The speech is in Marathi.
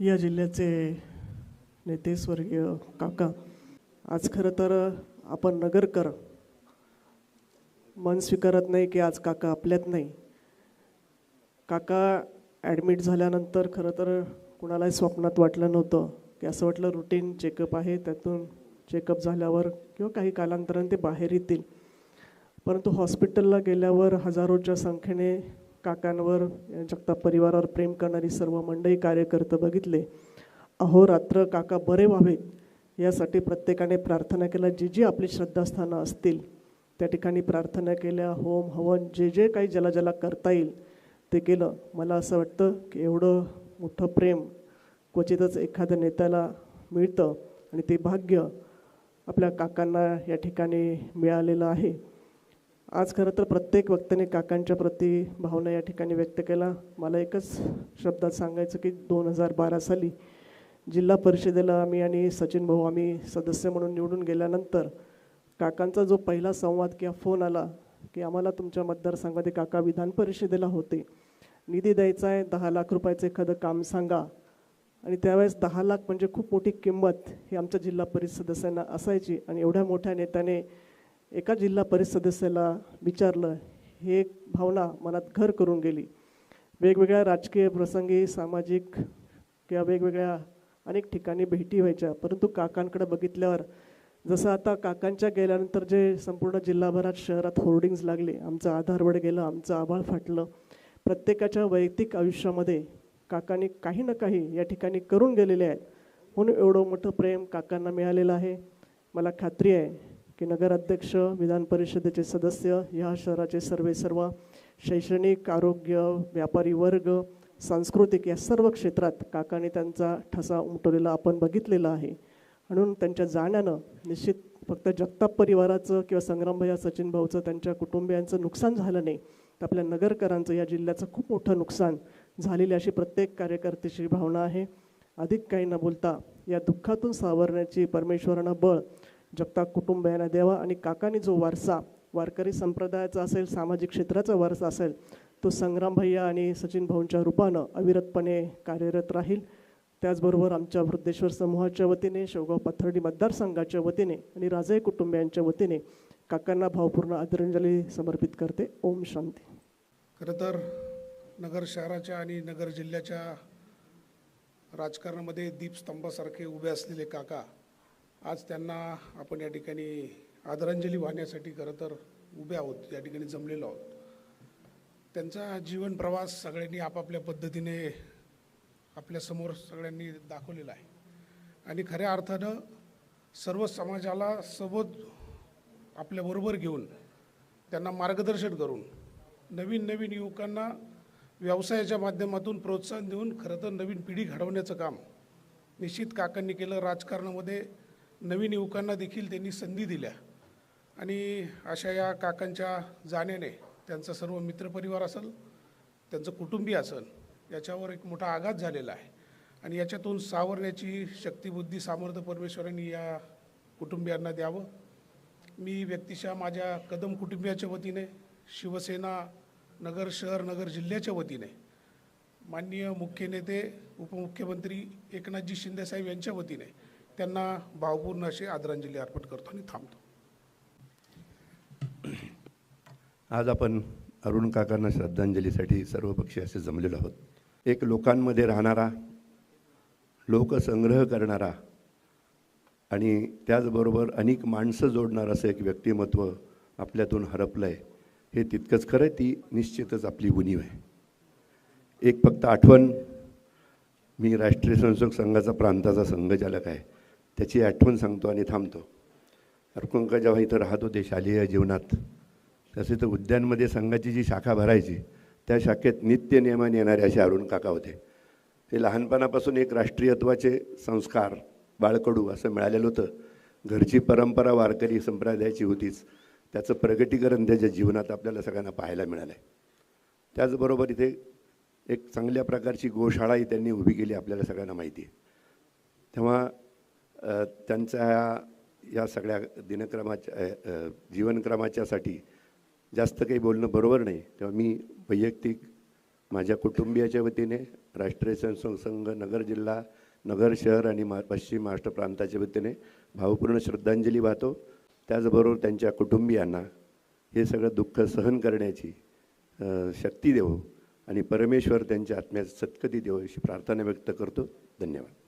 या जिल्ह्याचे नेते स्वर्गीय काका. आज खरं तर आपण नगरकर. मन स्वीकारत नाही की आज काका आपल्यात नाही. काका ॲडमिट झाल्यानंतर खरं तर कुणालाही स्वप्नात वाटलं नव्हतं. की असं वाटलं रुटीन चेकअप आहे त्यातून चेकअप झाल्यावर किंवा काही कालांतराने ते बाहेर येतील. परंतु हॉस्पिटलला गेल्यावर हजारोच्या संख्येने काकांवर जगताप परिवारावर प्रेम करणारी सर्व मंडळी कार्यकर्ते बघितले. अहोरात्र काका बरे व्हावेत. यासाठी प्रत्येकाने प्रार्थना केल्या जी जी आपली श्रद्धास्थानं असतील. त्या ठिकाणी प्रार्थना केल्या होम हवन जे जे काही ज्याला ज्याला करता येईल ते केलं. मला असं वाटतं की एवढं मोठं प्रेम क्वचितच एखाद्या नेत्याला मिळतं आणि ते भाग्य आपल्या काकांना या ठिकाणी मिळालेलं आहे. आज खरं तर प्रत्येक वक्त्याने काकांच्या प्रती भावना या ठिकाणी व्यक्त केला. मला एकच शब्दात सांगायचं की दोन हजार बारा साली जिल्हा परिषदेला आम्ही आणि सचिन भाऊ आम्ही सदस्य म्हणून निवडून गेल्यानंतर काकांचा जो पहिला संवाद किंवा फोन आला की आम्हाला तुमच्या मतदारसंघामध्ये काका विधान परिषदेला होते. निधी द्यायचा आहे दहा लाख रुपयाचं एखादं काम सांगा. आणि त्यावेळेस दहा लाख म्हणजे खूप मोठी किंमत ही आमच्या जिल्हा परिषद सदस्यांना असायची आणि एवढ्या मोठ्या नेत्याने एका जिल्हा परिषद सदस्याला विचारलं हे एक भावना मनात घर करून गेली. वेगवेगळ्या राजकीय प्रसंगी सामाजिक किंवा वेगवेगळ्या अनेक ठिकाणी भेटी व्हायच्या. परंतु काकांकडे बघितल्यावर जसं आता काकांच्या गेल्यानंतर जे संपूर्ण जिल्हाभरात शहरात होर्डिंग्ज लागले आमचं आधारवड गेलं आमचं आभाळ फाटलं. प्रत्येकाच्या वैयक्तिक आयुष्यामध्ये काकांनी काही ना काही या ठिकाणी करून गेलेले आहेत. म्हणून एवढं मोठं प्रेम काकांना मिळालेलं आहे. मला खात्री आहे की नगराध्यक्ष विधान परिषदेचे सदस्य या शहराचे सर्वे सर्व शैक्षणिक आरोग्य व्यापारी वर्ग सांस्कृतिक या सर्व क्षेत्रात काकाने त्यांचा ठसा उमटवलेला आपण बघितलेला आहे. म्हणून त्यांच्या जाण्यानं निश्चित फक्त जगताप परिवाराचं किंवा संग्रामभैया सचिन भाऊचं त्यांच्या कुटुंबियांचं नुकसान झालं नाही. तर आपल्या नगरकरांचं या जिल्ह्याचं खूप मोठं नुकसान झालेली अशी प्रत्येक कार्यकर्त्याची भावना आहे. अधिक काही न बोलता या दुःखातून सावरण्याची परमेश्वरानं बळ जगताप कुटुंबियांना द्यावा आणि काकांनी जो वारसा वारकरी संप्रदायाचा असेल सामाजिक क्षेत्राचा वारसा असेल तो संग्राम भैया आणि सचिन भाऊंच्या रूपानं अविरतपणे कार्यरत राहील. त्याचबरोबर आमच्या वृद्धेश्वर समूहाच्या वतीने शेवगाव पथर्डी मतदारसंघाच्या वतीने आणि राजे कुटुंबियांच्या वतीने काकांना भावपूर्ण आदरांजली समर्पित करते. ओम शांती. खरं तर नगर शहराच्या आणि नगर जिल्ह्याच्या राजकारणामध्ये दीपस्तंभासारखे उभे असलेले काका आज त्यांना आपण या ठिकाणी आदरांजली वाहण्यासाठी खरं तर उभे आहोत या ठिकाणी जमलेलो आहोत. त्यांचा जीवन प्रवास सगळ्यांनी आपापल्या पद्धतीने आपल्यासमोर सगळ्यांनी दाखवलेला आहे. आणि खऱ्या अर्थानं सर्व समाजाला सोबत आपल्याबरोबर घेऊन त्यांना मार्गदर्शन करून नवीन नवीन युवकांना व्यवसायाच्या माध्यमातून प्रोत्साहन देऊन खरं तर नवीन पिढी घडवण्याचं काम निश्चित काकांनी केलं. राजकारणामध्ये नवीन युवकांना देखील त्यांनी संधी दिल्या. आणि अशा या काकांच्या जाण्याने त्यांचा सर्व मित्रपरिवार असेल त्यांचं कुटुंबीय असेल याच्यावर एक मोठा आघात झालेला आहे. आणि याच्यातून सावरण्याची शक्तिबुद्धी सामर्थ्य परमेश्वरांनी या कुटुंबियांना द्यावं. मी व्यक्तिशः माझ्या कदम कुटुंबियाच्या वतीने शिवसेना नगर शहर नगर जिल्ह्याच्या वतीने माननीय मुख्य नेते उपमुख्यमंत्री एकनाथजी शिंदेसाहेब यांच्या वतीने त्यांना भावपूर्ण अशी आदरांजली अर्पण करतो आणि थांबतो. आज आपण अरुण काकांना श्रद्धांजलीसाठी सर्व पक्षी असे जमलेलो आहोत. एक लोकांमध्ये राहणारा लोकसंग्रह करणारा आणि त्याचबरोबर अनेक माणसं जोडणारं असं एक व्यक्तिमत्व आपल्यातून हरपलं आहे हे तितकंच खरं ती निश्चितच आपली उणीव आहे. एक फक्त आठवण मी राष्ट्रीय स्वयंसेवक संघाचा प्रांताचा संघचालक आहे. त्याची आठवण सांगतो आणि थांबतो. अरुणका जेव्हा इथं राहत होते शालेय जीवनात. तसे तर उद्यानमध्ये संघाची जी शाखा भरायची त्या शाखेत नित्य नियमाने येणारे असे अरुण काका होते. ते लहानपणापासून एक राष्ट्रीयत्वाचे संस्कार बाळकडू असं मिळालेलं होतं. घरची परंपरा वारकरी संप्रदायाची होतीच. त्याचं प्रगटीकरण त्याच्या जीवनात आपल्याला सगळ्यांना पाहायला मिळालं आहे त्याचबरोबर इथे एक चांगल्या प्रकारची गोशाळाही त्यांनी उभी केली आपल्याला सगळ्यांना माहिती आहे. तेव्हा त्यांच्या या सगळ्या दिनक्रमाच्या जीवनक्रमाच्यासाठी जास्त काही बोलणं बरोबर नाही. तेव्हा मी वैयक्तिक माझ्या कुटुंबियाच्या वतीने राष्ट्रीय स्वयंसेवक संघ नगर जिल्हा नगर शहर आणि मा पश्चिम महाराष्ट्र प्रांताच्या वतीने भावपूर्ण श्रद्धांजली वाहतो. त्याचबरोबर त्यांच्या कुटुंबियांना हे सगळं दुःख सहन करण्याची शक्ती देवो आणि परमेश्वर त्यांच्या आत्म्यात सत्कती देवो अशी प्रार्थना व्यक्त करतो. धन्यवाद.